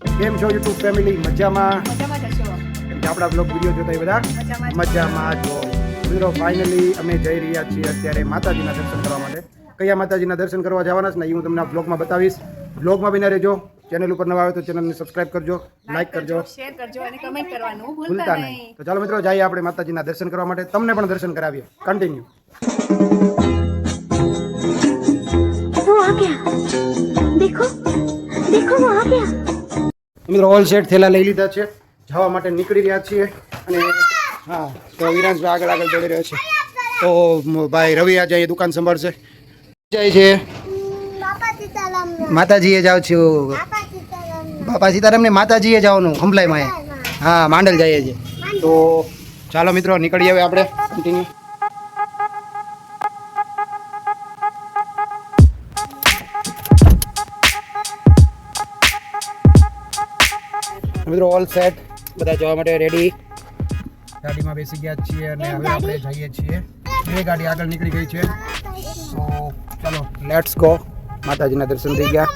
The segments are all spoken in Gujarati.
કેમ છો યુટ્યુબ ફેમિલી મજામાં? કેમ કે આપણા બ્લોગ વીડિયો જોતા બધા? મજામાં છો મિત્રો ફાઇનલી અમે જઈ રહ્યા છીએ અત્યારે માતાજીના દર્શન કરવા માટે. કયા માતાજીના દર્શન કરવા જવાના છે ને એ હું તમને આ બ્લોગમાં બતાવીશ. બ્લોગમાં બિના રહેજો. ચેનલ ઉપર નવા આવે તો ચેનલને સબસ્ક્રાઇબ કરજો લાઈક કરજો શેર કરજો અને કમેન્ટ કરવાનું ભૂલતા નહીં. તો ચાલો મિત્રો જઈએ આપણે માતાજીના દર્શન કરવા માટે. તમને પણ દર્શન કરાવીએ. કન્ટિન્યુ દેખો. દેખો આ ગયા મિત્રો ઓલ સેટ થેલા લઈ લીધા છે. જવા માટે નીકળી રહ્યા છીએ. અને હા, તો વિરાંશભાઈ આગળ આગળ દોડી રહ્યો છે. તો ભાઈ રવિ આજે એ દુકાન સંભાળશે. જાય છે. માતાજીએ જાવ છું. બાપા સીતારામને માતાજીએ જવાનું, હંભલાઈમાં હા, માંડલ જઈએ છીએ. તો ચાલો મિત્રો નીકળી આવે આપણે. કન્ટિન્યુ મિત્રો ઓલ સેટ બધા જવા માટે રેડી ગાડીમાં બેસી ગયા છીએ અને હવે આપણે જઈએ છીએ. બે ગાડી આગળ નીકળી ગઈ છે. તો ચલો લેટ્સ ગો માતાજીના દર્શન થઈ ગયા.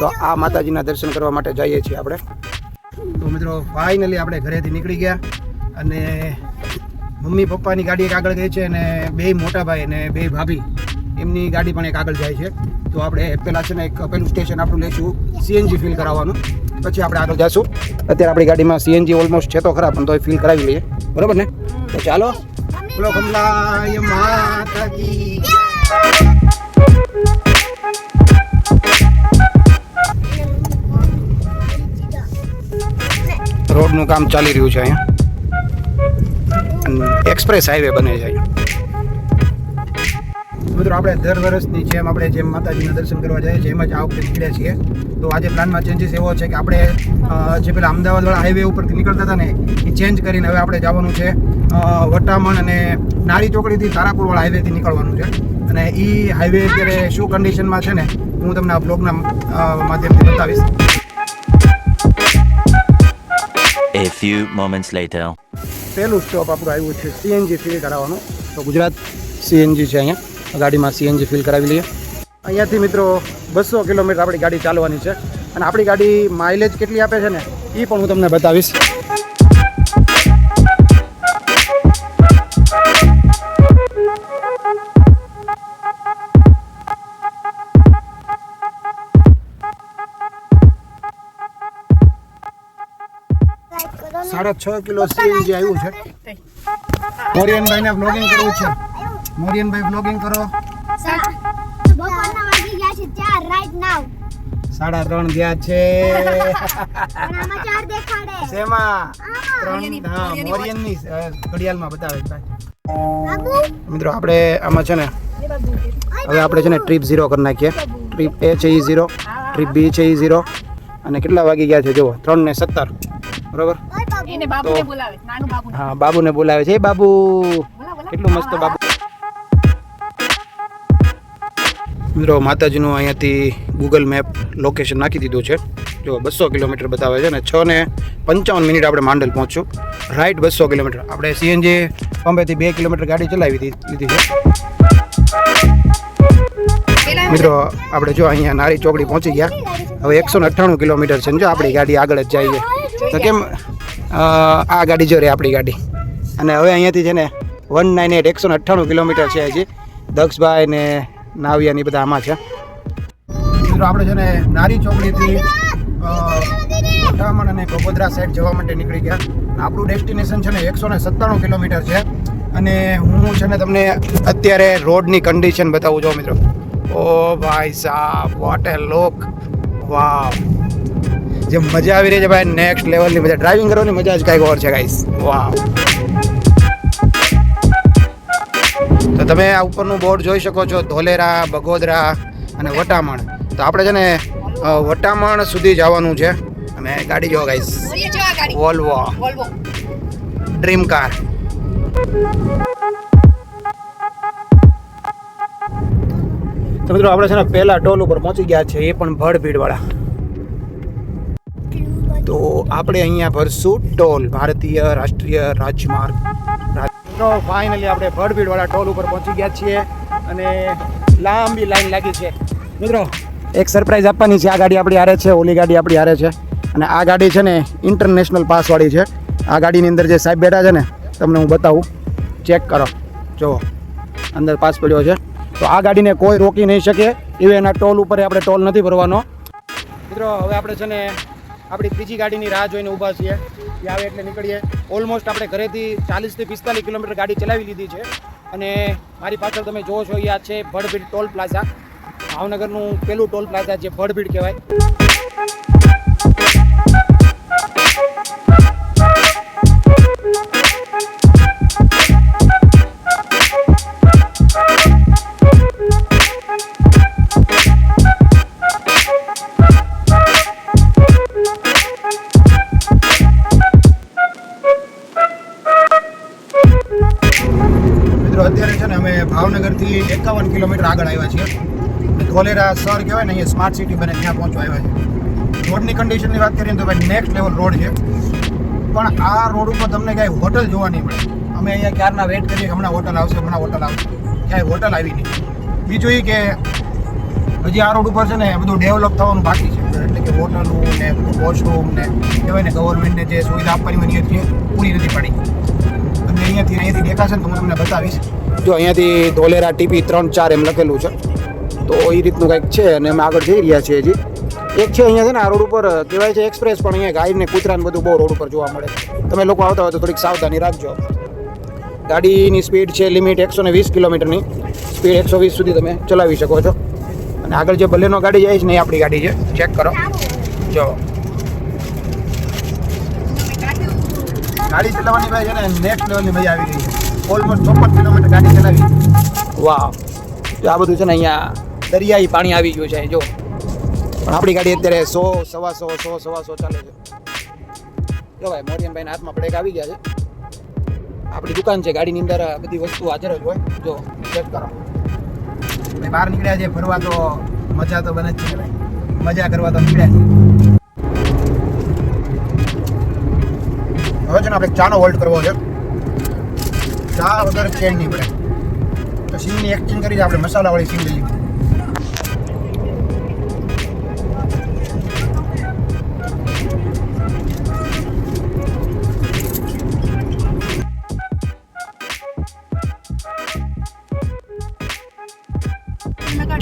તો આ માતાજીના દર્શન કરવા માટે જઈએ છીએ આપણે. તો મિત્રો ફાઇનલી આપણે ઘરેથી નીકળી ગયા અને મમ્મી પપ્પાની ગાડી એક આગળ ગઈ છે અને બે મોટા ભાઈ અને બે ભાભી એમની ગાડી પણ એક આગળ જાય છે. તો આપણે પહેલાં છે ને એક પહેલું સ્ટેશન આપણું લઈશું. સીએનજી ફિલ કરાવવાનું. પછી આપણે આગળ જઈશું અત્યારે આપણી ગાડીમાં સીએનજી ઓલમોસ્ટ છે તો ખરા, પણ તોય ફિલ કરાવી લઈએ. બરોબર ને? તો ચાલો. બોલો કમલાય માતાજી. રોડનું કામ ચાલી રહ્યું છે અહીંયા. એક્સપ્રેસ હાઈવે બને છે અહીંયા. મિત્રો આપણે દર વર્ષની જેમ આપણે જેમ માતાજીના દર્શન કરવા જઈએ છીએ એમ જ આ વખતે નીકળ્યા છીએ. તો આજે પ્લાનમાં ચેન્જીસ એવો છે કે આપણે જે પેલા અમદાવાદવાળા હાઈવે ઉપરથી નીકળતા હતા ને એ ચેન્જ કરીને હવે આપણે જવાનું છે વટામણ અને નારી ચોકડીથી તારાપુરવાળા હાઈવેથી નીકળવાનું છે. અને એ હાઈવે અત્યારે શું કન્ડિશનમાં છે ને હું તમને આ બ્લોગના માધ્યમથી બતાવીશ. A few moments later. પહેલું સ્ટોપ આપણું આવ્યું છે સીએનજી ફિલ કરાવવાનું. તો ગુજરાત સીએનજી છે અહીંયા. ગાડીમાં સીએનજી ફિલ કરાવી લઈએ. અહીંયાથી મિત્રો બસો કિલોમીટર આપણી ગાડી ચાલવાની છે અને આપણી ગાડી માઇલેજ કેટલી આપે છે ને એ પણ હું તમને બતાવીશ. સાડા છ કિલો સીએનજી આવ્યું છે. થઈ. મોરિયનભાઈને બ્લોગિંગ કરવું છે. મોરિયનભાઈ બ્લોગિંગ કરો. બપોરના વાગી ગયા છે ચાર રાઈટ નાવ સાડા ત્રણ ગયા છે. આમાં ચાર દેખાડે. શેમાં? ત્રણ? હા મોરિયનની ઘડિયાળમાં બતાવે છે ભાઈ. મિત્રો આપણે આમાં છે ને હવે આપણે છે ને ટ્રીપ ઝીરો કરી નાખીએ. ટ્રીપ એ છે એ ઝીરો ટ્રીપ બી છે એ ઝીરો અને કેટલા વાગી ગયા છે જુઓ ત્રણ ને સત્તર. બરોબર? હા બાબુને બોલાવે છે. એ બાબુ કેટલું મસ્ત બાબુ. મિત્રો, માતાજીનું અહીંયાથી ગૂગલ મેપ લોકેશન નાખી દીધું છે. જો બસો કિલોમીટર બતાવે છે ને છ ને પંચાવન મિનિટ આપણે માંડલ પહોંચશું રાઈટ બસો કિલોમીટર. આપણે સીએનજી પંપેથી બે કિલોમીટર ગાડી ચલાવી લીધી છે. મિત્રો, આપણે જો અહીંયા નારી ચોકડી પહોંચી ગયા. હવે એકસો ને અઠ્ઠાણું કિલોમીટર છે ને જો આપણી ગાડી આગળ જ જઈએ તો કેમ? આ ગાડી જો રે આપણી ગાડી. અને હવે અહીંયાથી છે ને વન નાઇન એટ એકસો ને અઠ્ઠાણું કિલોમીટર છે હજી. દક્ષભાઈ ને નાવિયા ની બધા આમાં છે. મિત્રો આપણે છે ને નારી ચોકડીથી અ, અને ગોગોદરા સાઈડ જવા માટે નીકળી ગયા. આપણું ડેસ્ટિનેશન છે ને એકસો ને સત્તાણું કિલોમીટર છે. અને હું છે ને તમને અત્યારે રોડની કન્ડિશન બતાવું છું મિત્રો. ઓ ભાઈ સાહેબ વોટ એ લોક વાવ. જે મજા આવી રહી છે ભાઈ નેક્સ્ટ લેવલની મજા ડ્રાઇવિંગ કરવાની મજા જ કાંઈક ઓર છે ગાઈસ વાવ. તમે આ ઉપરનું બોર્ડ જોઈ શકો છો ધોલેરા બગોદરા અને વટામણ. તો આપણે છે ને વટામણ સુધી જવાનું છે. અને ગાડી જો ગાઈસ વોલ્વો ડ્રીમ કાર તો મિત્રો આપણે છે ને પહેલા ટોલ ઉપર પહોંચી ગયા છે એ પણ ભડભીડવાળા તો આપણે અહીંયા ભરશું ટોલ ભારતીય રાષ્ટ્રીય રાજમાર્ગ. તો ફાઇનલી આપણે ભડભીડવાળા ટોલ ઉપર પહોંચી ગયા છીએ અને લાંબી લાઈન લાગી છે. મિત્રો, એક સરપ્રાઈઝ આપવાની છે. આ ગાડી આપણી હારે છે, ઓલી ગાડી આપણી હારે છે. અને આ ગાડી છે ને ઇન્ટરનેશનલ પાસવાળી છે. આ ગાડીની અંદર જે સાહેબ બેઠા છે ને, તમને હું બતાવું. ચેક કરો. જુઓ અંદર પાસ પડ્યો છે. તો આ ગાડીને કોઈ રોકી નહીં શકે. એવું એના ટોલ ઉપર આપણે ટોલ નથી ભરવાનો. મિત્રો, હવે આપણે છે ને આપણી ત્રીજી ગાડીની રાહ જોઈને ઊભા છીએ. એ આવે એટલે નીકળીએ. ઓલમોસ્ટ આપણે ઘરેથી ચાલીસથી પિસ્તાલીસ કિલોમીટર ગાડી ચલાવી લીધી છે. અને મારી પાછળ તમે જોવો છો આ છે ભડભીડ ટોલ પ્લાઝા. ભાવનગરનું પેલું ટોલ પ્લાઝા જે ભડભીડ કહેવાય. આગળ આવ્યા છીએ. ધોલેરા સર કહેવાય ને, અહીંયા સ્માર્ટ સિટી બને, ત્યાં પહોંચવા આવ્યા છે રોડની કન્ડિશનની વાત કરીએ તો ભાઈ નેક્સ્ટ લેવલ રોડ છે. પણ આ રોડ ઉપર તમને ક્યાંય હોટલ જોવા નહીં મળે. અમે અહીંયા ક્યારના વેઇટ કરીએ હમણાં હોટલ આવશે, હમણાં હોટલ આવશે. ક્યાંય હોટલ આવી નહીં. બીજું એ કે હજી આ રોડ ઉપર છે ને બધું ડેવલપ થવાનું બાકી છે. એટલે કે હોટલો ને વોશરૂમ ને કહેવાય ને ગવર્મેન્ટને જે સુવિધા આપવાની હોય એ પૂરી નથી પડી. અને અહીંયાથી અહીંયાથી દેખાશે ને તો હું તમને બતાવીશ. જો અહીંયાથી ધોલેરા ટીપી ત્રણ ચાર એમ લખેલું છે. તો એ રીતનું કંઈક છે અને અમે આગળ જઈ રહ્યા છીએ હજી. એક છે અહીંયા છે ને, આ રોડ ઉપર કહેવાય છે એક્સપ્રેસ, પણ અહીંયા ગાય ને કૂતરા બધું બહુ રોડ ઉપર જોવા મળે. તમે લોકો આવતા હોય તો થોડીક સાવધાની રાખજો. ગાડીની સ્પીડ છે લિમિટ એકસો ને વીસ કિલોમીટરની. સ્પીડ એકસો વીસ સુધી તમે ચલાવી શકો છો. અને આગળ જે બલેનો ગાડી જાય છે ને એ આપણી ગાડી છે. ચેક કરો. જો. ગાડી ચલાવવાની ભાઈ છે ને નેક્સ્ટ લેવલની મજા આવી રહી છે. ઓલમોસ્ટ ચોપન કિલોમીટર ગાડી ચલાવી. વાહ. જો આ બધું છે ને અહીંયા દરિયાઈ પાણી આવી ગયું છે જો. પણ આપણી ગાડી અત્યારે સો સવા સો સો સવા સો ચાલે છે. જો ભાઈ મોરિયમભાઈના હાથમાં બ્રેક આવી ગયા છે. આપણી દુકાન છે ગાડીની અંદર બધી વસ્તુ હાજર જ હોય. જો ચેક કરો. ભાઈ બહાર નીકળ્યા છે ફરવા તો મજા તો બને જ છે ભાઈ. મજા કરવા તો નીકળ્યા છે. હવે છે ને આપણે ચાનો હોલ્ડ કરવો છે. ચા વગર ચેન નહીં પડે. તો સિંગની એક્ટિંગ કરી આપણે મસાલાવાળી સિંગ લઈ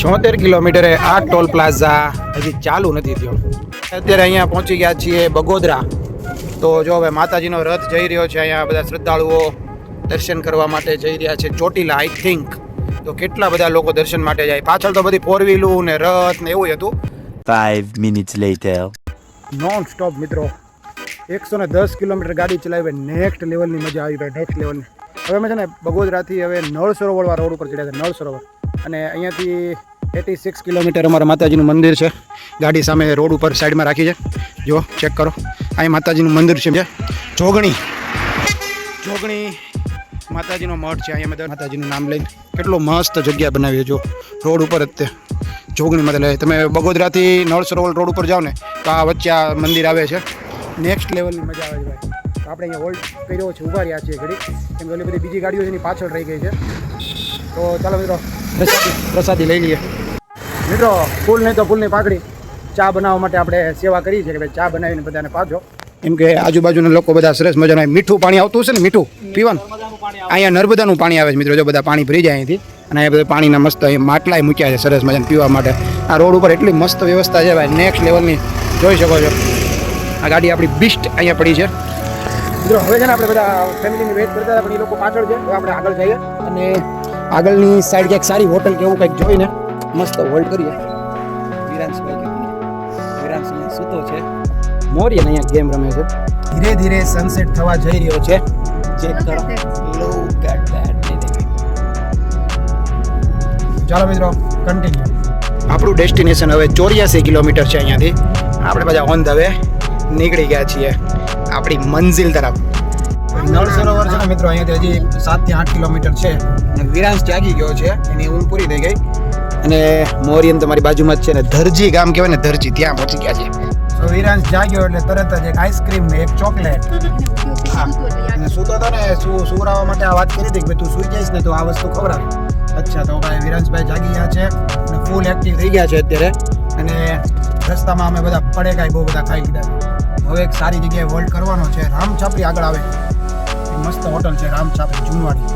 છોતેર કિલોમીટરે આ ટોલ પ્લાઝા હજી ચાલુ નથી થયો. અત્યારે અહીંયા પહોંચી ગયા છીએ બગોદરા. તો જો હવે માતાજીનો રથ જઈ રહ્યો છે, અહીંયા બધા શ્રદ્ધાળુઓ દર્શન કરવા માટે જઈ રહ્યા છે ચોટીલા આઈ થિંક તો કેટલા બધા લોકો દર્શન માટે જાય? પાછળ તો બધી ફોર વ્હીલું ને રથ ને એવું હતું. Five minutes later non stop મિત્રો. એકસો ને દસ કિલોમીટર ગાડી ચલાવી નેક્સ્ટ લેવલની મજા આવી ભાઈ નેક્સ્ટ લેવલની હવે અમે છે ને બગોદરાથી હવે નળ સરોવરવાળા રોડ ઉપર ચડ્યા છે નળ સરોવર અને અહીંયાથી એટી સિક્સ કિલોમીટર અમારા માતાજીનું મંદિર છે. ગાડી સામે રોડ ઉપર સાઈડમાં રાખી છે. જો ચેક કરો. અહીં માતાજીનું મંદિર છે. જોગણી. જોગણી. માતાજીનો મઠ છે, અહીંયા બધા માતાજીનું નામ લઈને કેટલો મસ્ત જગ્યા બનાવી જો. રોડ ઉપર જ તે જોગણી મતલબ તમે બગોદરાથી નળ સરોવર રોડ ઉપર જાઓ ને, તો આ વચ્ચે આ મંદિર આવે છે. નેક્સ્ટ લેવલની મજા આવે છે, ભાઈ. આપણે અહીંયા હોલ્ડ કર્યો છે, ઊભા રહ્યા છીએ ઘડી. કેમ કે બધી બીજી ગાડીઓ છે એની પાછળ રહી ગઈ છે. તો ચાલો મિત્રો, પ્રસાદી પ્રસાદી લઈ લઈએ. મિત્રો ફૂલ નહીં તો ફૂલની પાકડી ચા બનાવવા માટે આપણે સેવા કરી છે કે ભાઈ, ચા બનાવીને બધાને પાજો. એમ કે આજુબાજુના લોકો બધા સરસ મજાનું મીઠું પાણી આવતું હશે ને, મીઠું, પીવાનું. અહીંયા નર્મદાનું પાણી આવે છે મિત્રો, જો બધા પાણી ભરી જાય અહીંથી. અને અહીંયા બધા પાણીના મસ્ત માટલાય મૂક્યા છે સરસ મજાને પીવા માટે. આ રોડ ઉપર એટલી મસ્ત વ્યવસ્થા છે ભાઈ નેક્સ્ટ લેવલની જોઈ શકો છો. આ ગાડી આપણી બિસ્ટ અહીંયા પડી છે. મિત્રો, હવે છે ને આપણે બધા ફેમિલીની વેઇટ કરતા હતા, પણ એ લોકો પાછળ છે. આપણે આગળ જઈએ. અને આગળની સાઈડ ક્યાંક સારી હોટલ કે એવું કંઈક જોઈને મસ્ત હોલ્ડ કરીએ. વિરાંશભાઈ વિરાંશ અહીંયા સૂતો છે. મોરિયન અહીંયા ગેમ રમે છે. ધીરે ધીરે સનસેટ થવા જઈ રહ્યો છે. ચેક કરો લુક એટ ધેટ ચાલો મિત્રો કન્ટિન્યુ આપણું ડેસ્ટિનેશન હવે ચોર્યાસી કિલોમીટર છે અહીંયાથી. આપણે બધા ઓન ધ વે નીકળી ગયા છીએ. આપણી મંઝિલ તરફ. નળ સરોવર છે ને મિત્રો અહીંયાથી હજી સાતથી આઠ કિલોમીટર છે. અને વિરાંશ જાગી ગયો છે. એની ઊંઘ પૂરી થઈ ગઈ. અને મોરિયન તમારી બાજુમાં જ છે ને ધરજી ગામ કહેવાય ને ધરજી ત્યાં પહોંચી ગયા છે તો વિરાંશ જાગ્યો એટલે તરત જ એક આઈસ્ક્રીમ ને એક ચોકલેટ અને સૂતો હતો ને શું સુવરાવા માટે આ વાત કરી હતી કે તું સુઈ જઈશ ને તો આ વસ્તુ ખબર અચ્છા, તો ભાઈ વિરાંશભાઈ જાગી ગયા છે અને ફૂલ એક્ટિવ થઈ ગયા છે અત્યારે. અને રસ્તામાં અમે બધા પડેકાઈ બહુ બધા ખાઈ લીધા. હવે એક સારી જગ્યાએ હોલ્ડ કરવાનો છે. રામ છાપરી આગળ આવે. મસ્ત હોટલ છે Ram Chhapri જૂનવાડી.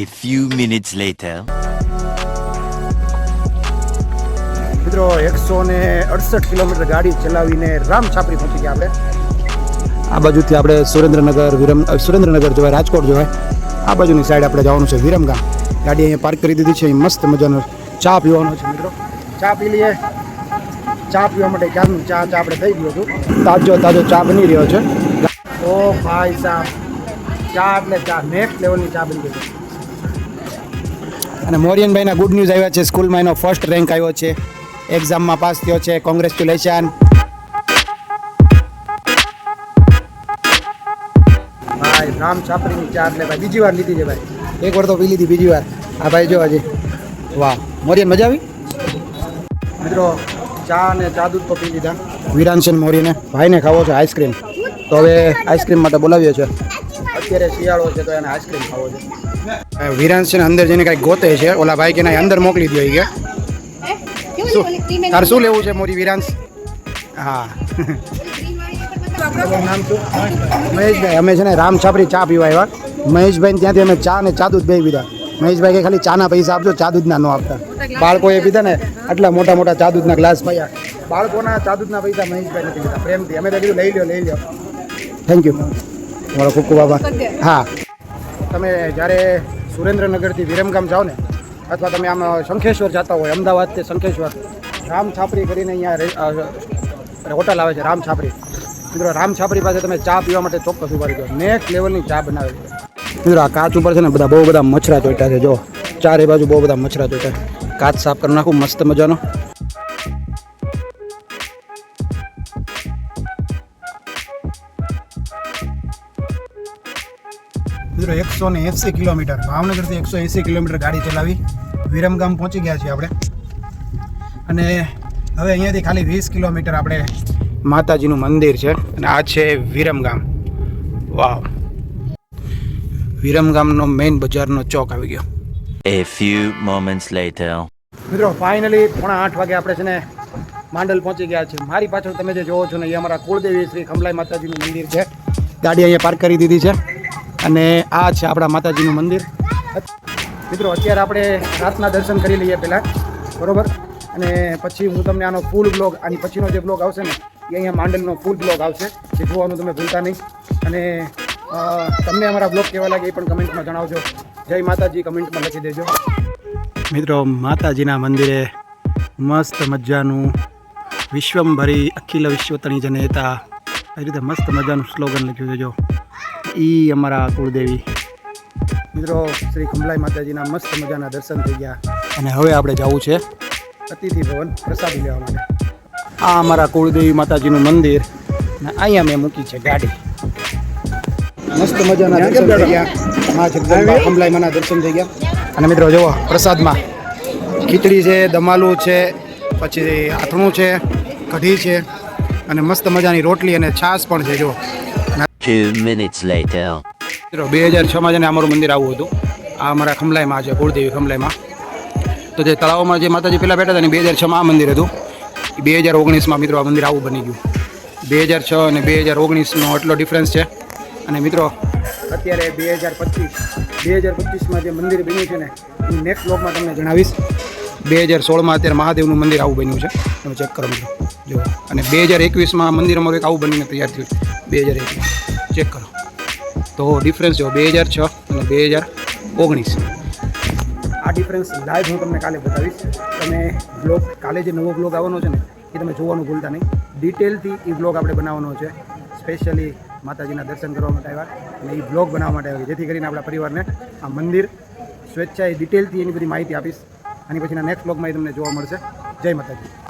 A few minutes later. મિત્રો એકસો ને અડસઠ કિલોમીટર ગાડી ચલાવીને રામ છાપરી પહોંચી ગયા આપણે. આ બાજુથી આપણે સુરેન્દ્રનગર, વિરમ સુરેન્દ્રનગર જોવાય, રાજકોટ જોવાય. આ બાજુની સાઈડ આપણે જવાનું છે વિરમગામ. ગાડી અહીંયા પાર્ક કરી દીધી છે મસ્ત મજાનો ચા પીવાનો છે મિત્રો. ચા પી લઈએ. ચા પીવા માટે ક્યારનું ચા ચા આપણે થઈ ગયો હતું. તાજો તાજો ચા બની રહ્યો છે. ઓ ભાઈ સાહેબ ચા એટલે ચા નેક્સ્ટ લેવલની ચા બની ગઈ અને મોરિયનભાઈના ગુડ ન્યૂઝ આવ્યા છે, સ્કૂલમાં એનો ફર્સ્ટ રેન્ક આવ્યો છે. એક્ઝામમાં પાસ થયો છે. કોંગ્રેચ્યુલેશન ભાઈ, રામ છાપરીની ચા એટલે ભાઈ, બીજી વાર લીધી છે ભાઈ. એક વાર તો પી લીધી, બીજી વાર. આ ભાઈ જો હજી વાહ, મોરિયન મજા આવી? મિત્રો, ચા અને ચા દૂધ તો પી લીધા. વિરાંશન મોરીને ભાઈને ખાવો છે આઈસ્ક્રીમ. તો હવે આઈસ્ક્રીમ માટે બોલાવ્યો છે અત્યારે શિયાળો છે તો એને આઈસ્ક્રીમ ખાવો છે. છે અંદર જઈને કાંઈક ગોતે છે. ઓલા ભાઈ કે અંદર મોકલી દો કે. તાર શું લેવું છે મોરી વિરાંશ હા. નામ શું? મહેશભાઈ અમે છે ને રામ છાપરી ચા પીવા આવ્યા. મહેશભાઈ ત્યાંથી અમે ચા ને ચા દૂધ બે પીધા. મહેશભાઈ કે ખાલી ચાના પૈસા આપજો ચા દૂધના ન આપતા. બાળકોએ પીધા ને આટલા મોટા મોટા ચા દૂધના ગ્લાસ પાયા. બાળકોના ચા દૂધના પૈસા મહેશભાઈ નથી પીધા પ્રેમથી. અમે તો કીધું લઈ લો લઈ લો થેન્ક યુ તમારો ખૂબ ખૂબ આભાર. હા. તમે જ્યારે સુરેન્દ્રનગરથી વિરમગામ જાઓ ને અથવા તમે આમ શંખેશ્વર જતા હોય અમદાવાદથી શંખેશ્વર, રામ છાપરી કરીને અહીંયા હોટલ આવે છે, રામ છાપરી. મિત્રો, રામ છાપરી પાસે તમે ચા પીવા માટે ચોક્કસ ઊભા રહેજો. નેક્સ્ટ લેવલની ચા બનાવે. છે મિત્રો, આ કાચ ઉપર છે ને બધા બહુ બધા મચ્છરા ચોટ્યા છે, જો. ચારે બાજુ બહુ બધા મચ્છરા ચોટ્યા કાચ સાફ કરી નાખું, મસ્ત મજાનો. મિત્રો એકસો ને એંસી કિલોમીટર. ભાવનગરથી એકસો એંસી કિલોમીટર ગાડી ચલાવી વિરમગામ પહોંચી ગયા છીએ આપણે. અને હવે અહીંયાથી ખાલી વીસ કિલોમીટર આપણે માતાજીનું મંદિર છે અને આ છે વિરમગામ વાવ. વિરમગામનો મેઇન બજારનો ચોક આવી ગયો. A few moments later. મિત્રો ફાઇનલી પોણા આઠ વાગે આપણે છે ને માંડલ પહોંચી ગયા છે મારી પાછળ તમે જે જોવો છો ને એ અમારા કુળદેવી શ્રી ખમલાઈ માતાજીનું મંદિર છે. ગાડી અહીંયા પાર્ક કરી દીધી છે. અને આ છે આપણા માતાજીનું મંદિર. મિત્રો, અત્યારે આપણે રાતના દર્શન કરી લઈએ પહેલાં. બરાબર? અને પછી હું તમને આનો ફૂલ બ્લોગ આની પછીનો જે બ્લોગ આવશે ને, એ અહીંયા માંડલનો ફૂલ બ્લોગ આવશે. જે જોવાનું તમે ભૂલતા નહીં. અને તમને અમારા બ્લોગ કેવા લાગે એ પણ કમેન્ટમાં જણાવજો. જય માતાજી, કમેન્ટમાં લખી દેજો. મિત્રો, માતાજીના મંદિરે મસ્ત મજાનું વિશ્વંભરી, અખિલ વિશ્વતણી જનેતા, એ રીતે મસ્ત મજાનું સ્લોગન લખ્યું છે જો. ઈ અમારા કુળદેવી. મિત્રો શ્રી કમલાઈ માતાજીના મસ્ત મજાના દર્શન થઈ ગયા. અને હવે આપણે જવું છે અતિથિ ભવન પ્રસાદી લેવા માટે. આ અમારા કુળદેવી માતાજીનું મંદિર. અને અહીંયા મેં મૂકી છે ગાડી. મસ્ત મજાના દર્શન થઈ ગયા. મા જગદંબા કમલાઈ માના દર્શન થઈ ગયા. અને મિત્રો જુઓ પ્રસાદમાં. ખીચડી છે દમાલું છે પછી આથણું છે કઢી છે અને મસ્ત મજાની રોટલી અને છાશ પણ છે જો Two minutes later. બે હજાર છમાં છે ને અમારું મંદિર આવું હતું આ અમારા ખમલાઈમાં છે કુળદેવી ખમલાઈમાં તો જે તળાવમાં જે માતાજી પહેલાં બેઠા હતા ને બે હજાર છમાં આ મંદિર હતું બે હજાર ઓગણીસમાં મિત્રો આ મંદિર આવું બની ગયું બે હજાર છ અને બે હજાર ઓગણીસનો એટલો ડિફરન્સ છે અને મિત્રો અત્યારે બે હજાર પચીસ બે હજાર પચીસમાં જે મંદિર બન્યું છે ને એ નેક્સ્ટ બ્લોગમાં તમને જણાવીશ બે હજાર સોળમાં અત્યારે મહાદેવનું મંદિર આવું બન્યું છે તમે ચેક કરો મિત્રો જો અને બે હજાર એકવીસમાં મંદિર અમારું એક આવું બનીને તૈયાર થયું બે હજાર એકવીસ ચેક કરો. તો ડિફરન્સ જો બે હજાર છ અને બે હજાર ઓગણીસ. આ ડિફરન્સ લાઈવ હું તમને કાલે બતાવીશ. તમે બ્લોગ કાલે જે નવો બ્લોગ આવવાનો છે ને, એ તમે જોવાનું ભૂલતા નહીં. ડિટેલથી એ બ્લોગ આપણે બનાવવાનો છે. સ્પેશિયલી માતાજીના દર્શન કરવા માટે આવ્યા અને એ બ્લોગ બનાવવા માટે આવ્યા જેથી કરીને આપણા પરિવારને આ મંદિર સ્વેચ્છાએ ડિટેલથી એની બધી માહિતી આપીશ. અને પછીના નેક્સ્ટ બ્લોગમાં એ તમને જોવા મળશે. જય માતાજી.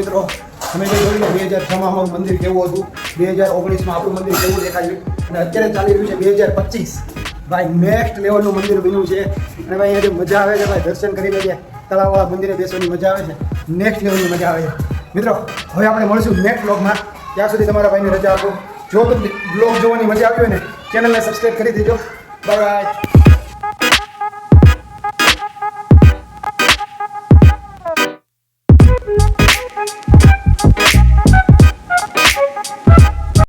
મિત્રો તમે જે જોયું બે હજાર છમાં અમારું મંદિર કેવું હતું? બે હજાર ઓગણીસમાં આપણું મંદિર કેવું દેખાયું? અને અત્યારે ચાલી રહ્યું છે બે હજાર પચીસ. ભાઈ નેક્સ્ટ લેવલનું મંદિર બન્યું છે. અને ભાઈ, અહીંયા મજા આવે છે, ભાઈ, દર્શન કરી લઈએ તળાવવાળા મંદિરે બેસવાની મજા આવે છે. નેક્સ્ટ લેવલની મજા આવે છે. મિત્રો, હવે આપણે મળશું નેક્સ્ટ બ્લોગમાં ત્યાં સુધી તમારા ભાઈને રજા આપો. જો તમને બ્લોગ જોવાની મજા આવી હોય ને ચેનલને સબસ્ક્રાઈબ કરી દેજો. બાય